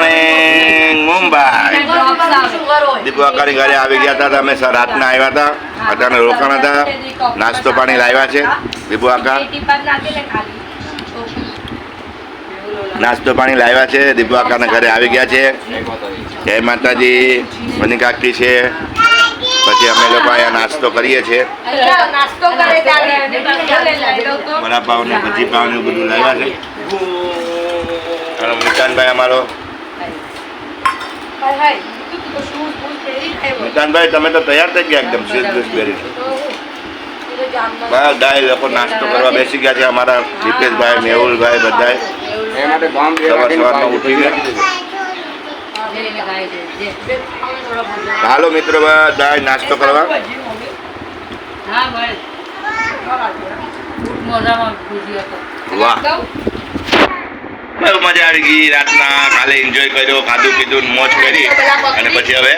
Morning Mumbai Deepu અકાની ઘરે આવી ગયા હતા અમે રાતના આવ્યા હતા. અત્યારે રોકાણ હતા. નાસ્તો પાણી લાવ્યા છે. દીપુ આકા. નાસ્તો પાણી લાવ્યા છે. દીપુ આકાના ઘરે આવી ગયા છે. જય માતાજી. મનિકાકી છે. પછી અમે લોકો અહીંયા નાસ્તો કરીએ છીએ. વડાપાવ ને ભજી પાવ ને બધું લાવ્યા છે. મિતાનભાઈ અમારો. મિતાનભાઈ તમે તો તૈયાર થઈ ગયા એકદમ શૂઝ બૂઝ બસ ગાય લોકો નાસ્તો કરવા બેસી ગયા છે અમારા દીપેશભાઈ મેહુલભાઈ બધા એ માટે ગામ સવાર સવારમાં ઉઠીને હાલો મિત્રો બધા નાસ્તો કરવા. વાહ. મજા આવી ગઈ. રાતના કાલે એન્જોય કર્યો, ખાધું પીધું મોજ કરી. અને પછી હવે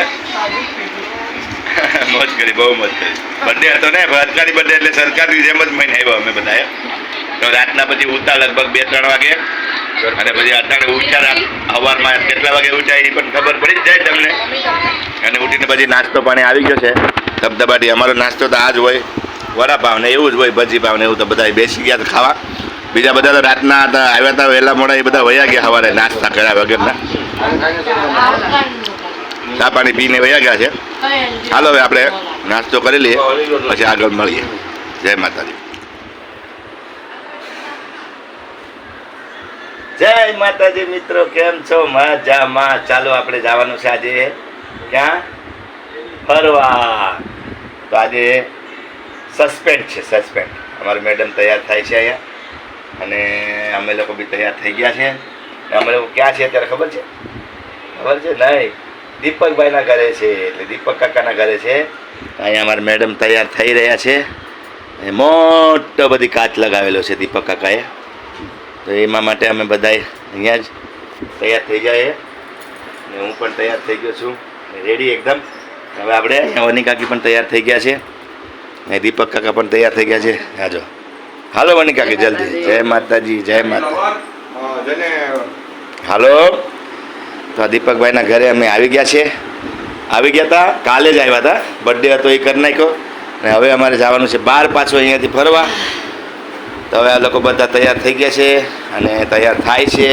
મોજ કરી, બહુ મોજ કરી. બર્થડે હતો ને સરકારી બર્થડે એટલે સરકારી જેમ જ મહિને આવ્યો અમે બધા તો રાતના પછી ઉઠતા લગભગ બે, ત્રણ વાગે. અને પછી અત્યારે ઉઠ્યા સવારમાં કેટલા વાગે ઉઠાય એ પણ ખબર પડી જ જાય તમને. અને ઉઠીને પછી નાસ્તો પાણી આવી ગયો છે. ધબધબાટી, અમારો નાસ્તો તો આ જ હોય. વડાપાવ ને એવું જ હોય ભજી પાવ ને એવું તો બધા બેસી ગયા ખાવા. બીજા બધા રાતના હતા, આવ્યા હતા વહેલા મોડા એ બધા વયા ગયા સવારે, નાસ્તા કર્યા વગરના. ચા પાણી પીને વયા ગયા છે. હાલો હવે આપણે નાસ્તો કરી લઈએ, પછી આગળ મળીએ. જય માતાજી. જય માતાજી મિત્રો, કેમ છો? મજામાં. ચાલો આપણે જવાનું છે આજે ક્યાં? ફરવા. તો આજે સસ્પેન્ડ છે, સસ્પેન્ડ. અમારી મેડમ તૈયાર થાય છે અહીંયા. અને અમે લોકો બી તૈયાર થઈ ગયા છે. અમે લોકો ક્યાં છે અત્યારે ખબર છે? ખબર છે? નહીં. દીપકભાઈના ઘરે છે, એટલે દીપક કાકાના ઘરે છે. અહીંયા અમારા મેડમ તૈયાર થઈ રહ્યા છે. મોટો બધી કાચ લગાવેલો છે દીપક કાકાએ. તો એમાં માટે અમે બધા અહીંયા જ તૈયાર થઈ જાય ને હું પણ તૈયાર થઈ ગયો છું. રેડી એકદમ. હવે આપણે અહીંયા વની કાકી પણ તૈયાર થઈ ગયા છે. દીપક કાકા પણ તૈયાર થઈ ગયા છે. આજો હાલો વની કાકી જલ્દી. જય માતાજી, જય માતા હાલો. તો દીપકભાઈના ઘરે અમે આવી ગયા છે આવી ગયા હતા કાલે જ આવ્યા હતા બર્થડે હતો, એ કરી નાખ્યો. અને હવે અમારે જવાનું છે બહાર પાછું અહીંયાથી ફરવા. તો હવે આ લોકો બધા તૈયાર થઈ ગયા છે અને તૈયાર થાય છે.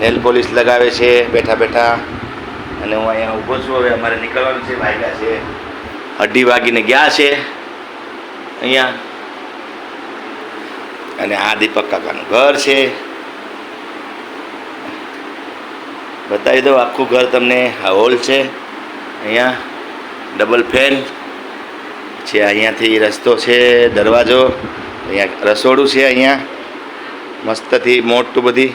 નેલ પોલિશ લગાવે છે, બેઠા બેઠા. અને હું અહીંયા ઊભો છું, હવે અમારે નીકળવાનું છે વાગ્યા છે. અઢી વાગીને ગયા છે. અહીંયા અને આ દીપક કાકાનું ઘર છે. બતાવી દઉં, આખું ઘર તમને આ હોલ છે. અહીંયા ડબલ ફેન છે, અહીંયાથી રસ્તો છે, દરવાજો, અહીંયા રસોડું છે અહીંયા. મસ્તથી મોટું બધી.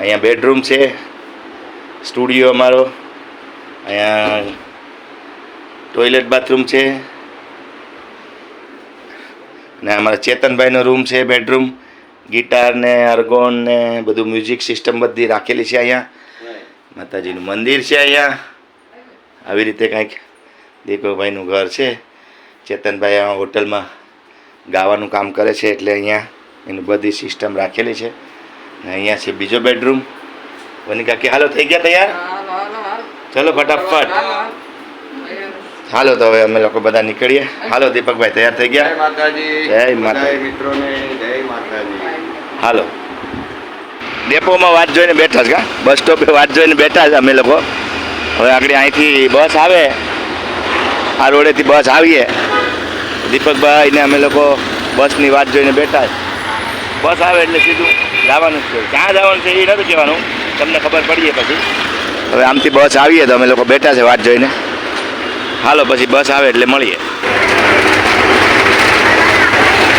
અહીંયા બેડરૂમ છે, સ્ટુડિયો અમારો. અહીંયા ટોયલેટ બાથરૂમ છે. ને અમારા ચેતનભાઈનો રૂમ છે બેડરૂમ ગિટાર ને અર્ગોન ને બધું મ્યુઝિક સિસ્ટમ બધી રાખેલી છે અહીંયા. માતાજીનું મંદિર છે અહીંયા. આવી રીતે કાંઈક દીપકભાઈનું ઘર છે. ચેતનભાઈ આ હોટલમાં ગાવાનું કામ કરે છે એટલે અહીંયા એની બધી સિસ્ટમ રાખેલી છે. ને અહીંયા છે બીજો બેડરૂમ વનિકા કે હાલો થઈ ગયા તૈયાર? ચલો ફટાફટ. હાલો તો હવે અમે લોકો બધા નીકળીએ. હાલો દીપકભાઈ તૈયાર થઈ જય ગયા માતાજી. જય માતાજી. મિત્રોને જય માતાજી. હાલો. ડેપોમાં વાત જોઈને બેઠા છે બસ સ્ટોપે વાત જોઈને બેઠા છે અમે લોકો. હવે આગળ અહીંથી બસ આવે. આ રોડેથી બસ આવીએ. દીપકભાઈ ને અમે લોકો બસની વાત જોઈને બેઠા બસ આવે એટલે સીધું જવાનું છે. ક્યાં જવાનું છે એ નથી કહેવાનું. તમને ખબર પડીએ પછી. હવે આમથી બસ આવીએ તો અમે લોકો બેઠા છે વાત જોઈને. હાલો પછી બસ આવે એટલે મળીએ.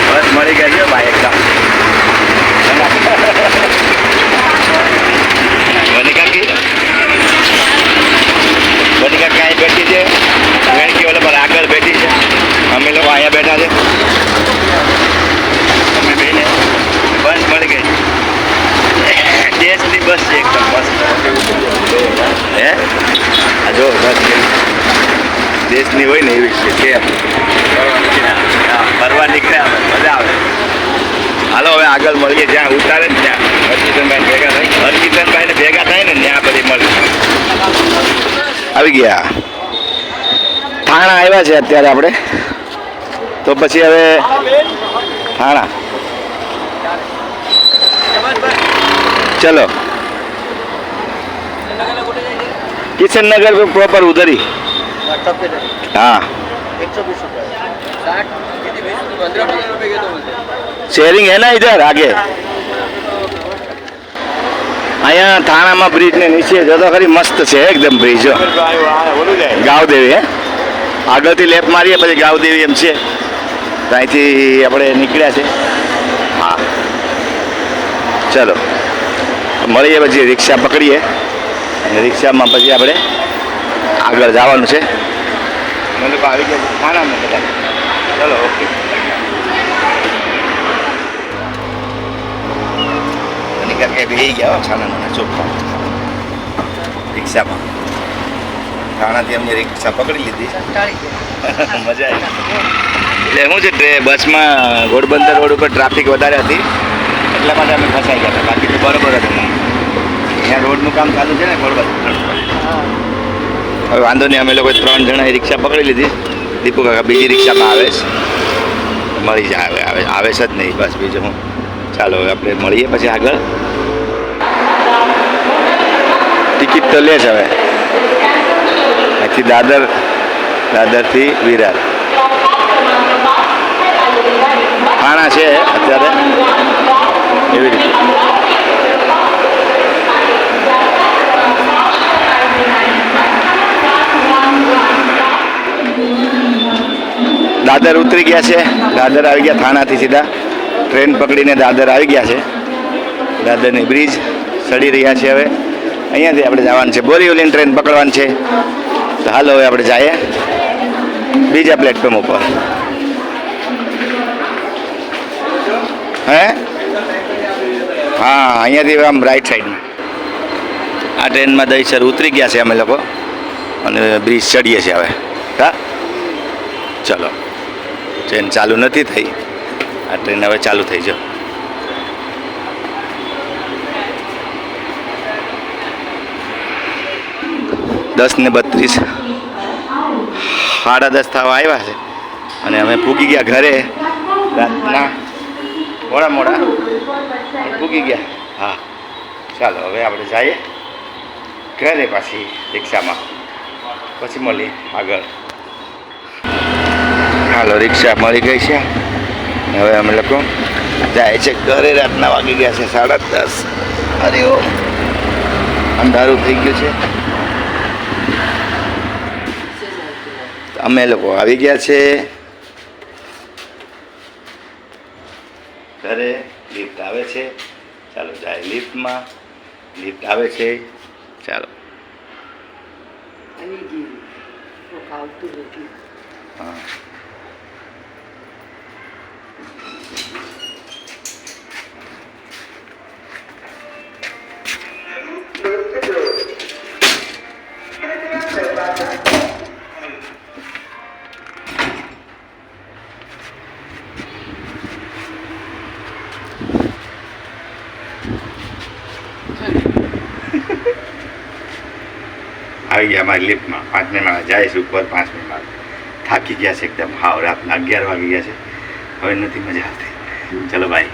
બસ મળી છે ભાઈ એકદમ વની કાકી વની કાકી અહીં બેઠી છે વેણકી ઓલા પર આગળ બેઠી છે અમે લોકો અહીંયા બેઠા છે અમે બેને બસ મળી ગઈ દેશની બસ છે એકદમ મસ્ત હે આ જો બસ કેવી ટેસ્ટની હોય ને એવી છે, કેમ? ફરવા નીકળ્યા મજા આવે. હાલો, હવે આગળ મળીએ, જ્યાં ઉતારે ને ત્યાં. હરકિશનભાઈ ભેગા થાય. હરકિશનભાઈને ભેગા થાય ને ત્યાં બધી મળી આવી ગયા. થાણા આવ્યા છે અત્યારે આપણે. તો પછી હવે થાણા. ચલો. કિશનનગર પ્રોપર ઉધરી. ही हाँ शेयरिंग है ना इधर आगे અહીંયા થાણામાં બ્રિજ ને નીચે જો તો ખરી મસ્ત છે એકદમ બ્રિજ જો ગાવદેવી હે આગળથી લેફ્ટ મારીએ પછી ગાવદેવી એમ છે તો અહીંથી આપણે નીકળ્યા છે હા ચલો મળીએ પછી રિક્ષા પકડીએ અને રિક્ષામાં પછી આપણે આગળ જવાનું છે અમે લોકો આવી ગયા છે. થાણામાં બધા. ચલો ઓકે. અને કે બેસી ગયા છાનાના ચોખ્ખા. રિક્ષામાં. થાણાથી અમને રિક્ષા પકડી લીધી. મજા આવી. એટલે શું છે બસમાં ઘોડબંદર રોડ ઉપર ટ્રાફિક વધારે હતી. એટલા માટે અમે ફસાઈ ગયા હતા. બાકી તો બરોબર હતું. ત્યાં રોડનું કામ ચાલુ છે ને ઘોડબંદર. હવે વાંધો નહીં, અમે લોકો ત્રણ જણા રિક્ષા પકડી લીધી. દીપુ કાકા બીજી રિક્ષામાં આવે છે. મળી જાય આવે આવે આવે છે જ નહીં, બસ બીજું હું. ચાલો, હવે આપણે મળીએ પછી આગળ. ટિકિટ તો લે છે હવે. અહીંથી દાદર, દાદરથી વિરાર. ફાણા છે અત્યારે. એવી રીતે. દાદર ઉતરી ગયા છે. દાદર આવી ગયા થાણાથી સીધા. ટ્રેન પકડીને દાદર આવી ગયા છે. દાદરની બ્રિજ ચડી રહ્યા છે હવે. અહીંયાથી આપણે જવાનું છે. બોરીવલીની ટ્રેન પકડવાની છે. તો હાલો હવે આપણે જઈએ. બીજા પ્લેટફોર્મ ઉપર. હે? હા, અહીંયાથી આમ રાઈટ સાઈડમાં આ ટ્રેનમાં દહીસર ઉતરી ગયા છે અમે લોકો. અને બ્રિજ ચડીએ છીએ હવે. હા? ચલો. ટ્રેન ચાલુ નથી થઈ. આ ટ્રેન હવે ચાલુ થઈ જો. દસ ને બત્રીસ. સાડા દસ થવા આવ્યા છે. અને અમે પૂગી ગયા ઘરે. રાતના. મોડા મોડા. પૂગી ગયા. હા. ચાલો, હવે આપણે જઈએ. ઘરે પાછી રિક્ષામાં. પછી મળીએ આગળ. હાલો રિક્ષા મળી ગઈ છે. હવે અમે લોકો જાય છે ઘરે રાતના વાગી ગયા છે સાડા દસ. અરે ઓ અંધારું થઈ ગયું છે. અમે લોકો આવી ગયા છે ઘરે લિફ્ટ આવે છે. ચાલો જાય લિફ્ટમાં. લિફ્ટ આવે છે. ચાલો. હા. આવી ગયા અમારી લિફ્ટમાં પાંચ મિનિટમાં જાય છે ઉપર પાંચ મિનિટમાં થાકી ગયા છે એકદમ. હાવ રાતના અગિયાર વાગી ગયા છે. હવે નથી મજા આવતી. ચલો ભાઈ